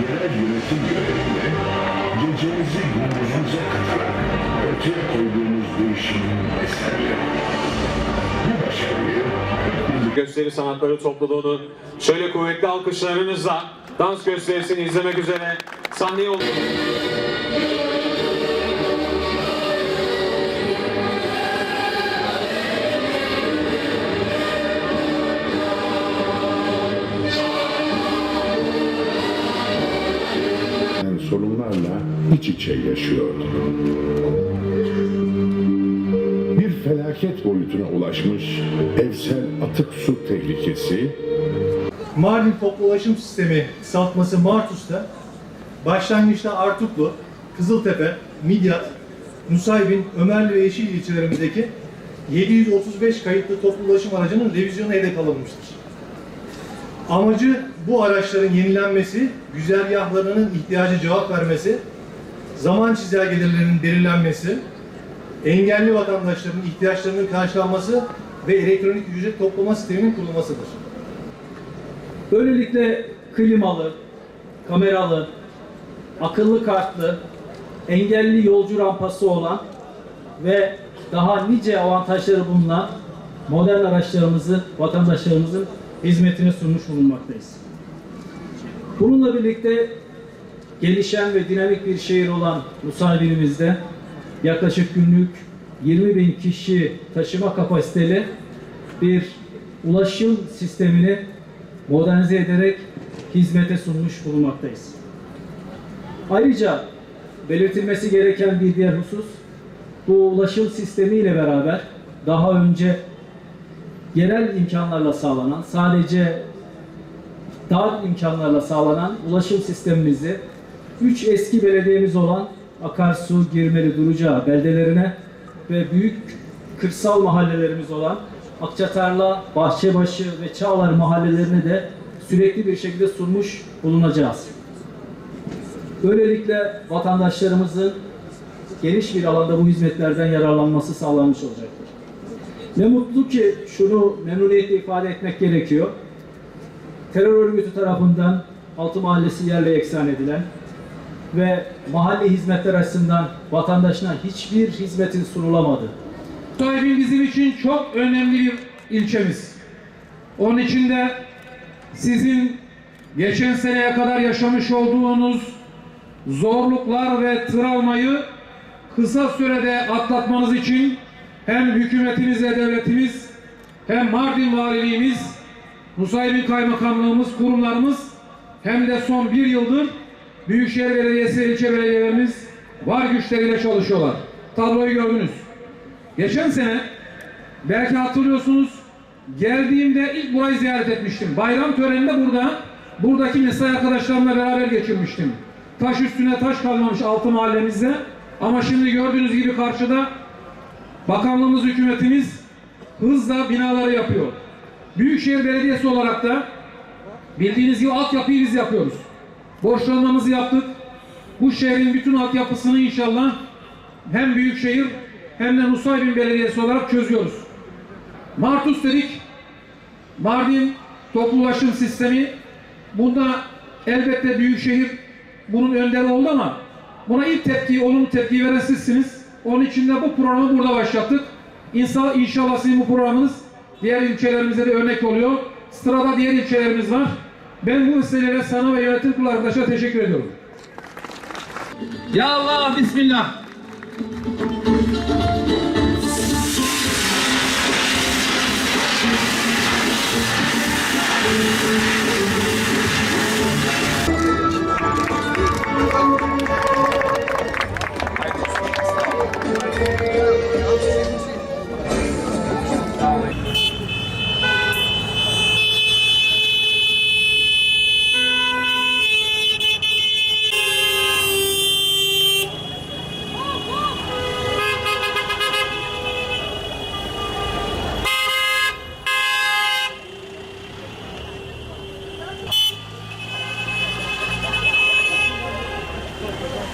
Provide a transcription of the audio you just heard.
yerel yönetim görevinde gecenizi gündüzünüze katarak ortaya koyduğunuz değişimin eserleri. Bu başarıyı Gösteri sanatları topluluğunu şöyle kuvvetli alkışlarınızla dans gösterisini izlemek üzere sahneye Yani sorunlarla iç içe yaşıyordu. Bir felaket boyutuna ulaşmış evsel atık su tehlikesi Mardin Toplu Ulaşım Sistemi Saltması Martus'ta başlangıçta Artuklu, Kızıltepe, Midyat, Nusaybin, Ömerli ve Yeşil ilçelerimizdeki 735 kayıtlı toplu ulaşım aracının revizyonu hedef alınmıştır. Amacı bu araçların yenilenmesi, güzergahlarının ihtiyacı cevap vermesi, zaman çizelgelerinin belirlenmesi, engelli vatandaşların ihtiyaçlarının karşılanması ve elektronik ücret toplama sisteminin kurulmasıdır. Böylelikle klimalı, kameralı, akıllı kartlı, engelli yolcu rampası olan ve daha nice avantajları bulunan modern araçlarımızı vatandaşlarımızın hizmetine sunmuş bulunmaktayız. Bununla birlikte gelişen ve dinamik bir şehir olan Nusaybin'imizde yaklaşık günlük 20 bin kişi taşıma kapasiteli bir ulaşım sistemini modernize ederek hizmete sunmuş bulunmaktayız. Ayrıca belirtilmesi gereken bir diğer husus, bu ulaşım sistemiyle beraber daha önce yerel imkanlarla sağlanan, sadece dar imkanlarla sağlanan ulaşım sistemimizi üç eski belediyemiz olan Akarsu, Girmeli, Durucağı beldelerine ve büyük kırsal mahallelerimiz olan Akçatarla, Bahçebaşı ve Çağlar mahallelerine de sürekli bir şekilde sunmuş bulunacağız. Böylelikle vatandaşlarımızın geniş bir alanda bu hizmetlerden yararlanması sağlanmış olacaktır. Ne mutlu ki şunu memnuniyetle ifade etmek gerekiyor. Terör örgütü tarafından Altı Mahallesi yerle eksan edilen ve mahalle hizmetler açısından vatandaşına hiçbir hizmetin sunulamadı. Nusaybin bizim için çok önemli bir ilçemiz. Onun için de sizin geçen seneye kadar yaşamış olduğunuz zorluklar ve travmayı kısa sürede atlatmanız için hem hükümetimiz ve devletimiz hem Mardin Valiliğimiz, Nusaybin Kaymakamlığımız, kurumlarımız hem de son bir yıldır Büyükşehir Belediyesi, ilçe belediyelerimiz var güçleriyle çalışıyorlar. Tabloyu gördünüz. Geçen sene belki hatırlıyorsunuz geldiğimde ilk burayı ziyaret etmiştim. Bayram töreninde burada buradaki mesai arkadaşlarımla beraber geçirmiştim. Taş üstüne taş kalmamış altı mahallemizde. Ama şimdi gördüğünüz gibi karşıda bakanlığımız, hükümetimiz hızla binaları yapıyor. Büyükşehir Belediyesi olarak da bildiğiniz gibi altyapıyı biz yapıyoruz. Borçlanmamızı yaptık. Bu şehrin bütün altyapısını inşallah hem Büyükşehir hem de Nusaybin Belediyesi olarak çözüyoruz. Martus dedik. Mardin toplu ulaşım sistemi. Bunda elbette Büyükşehir bunun önderi oldu ama buna ilk tepkiyi, olumlu tepkiyi veren sizsiniz. Onun için de bu programı burada başlattık. İnşallah, inşallah sizin bu programınız diğer ilçelerimize de örnek oluyor. Sırada diğer ilçelerimiz var. Ben bu vesileyle sana ve yönetim kurulu arkadaşlara teşekkür ediyorum. Ya Allah Bismillah.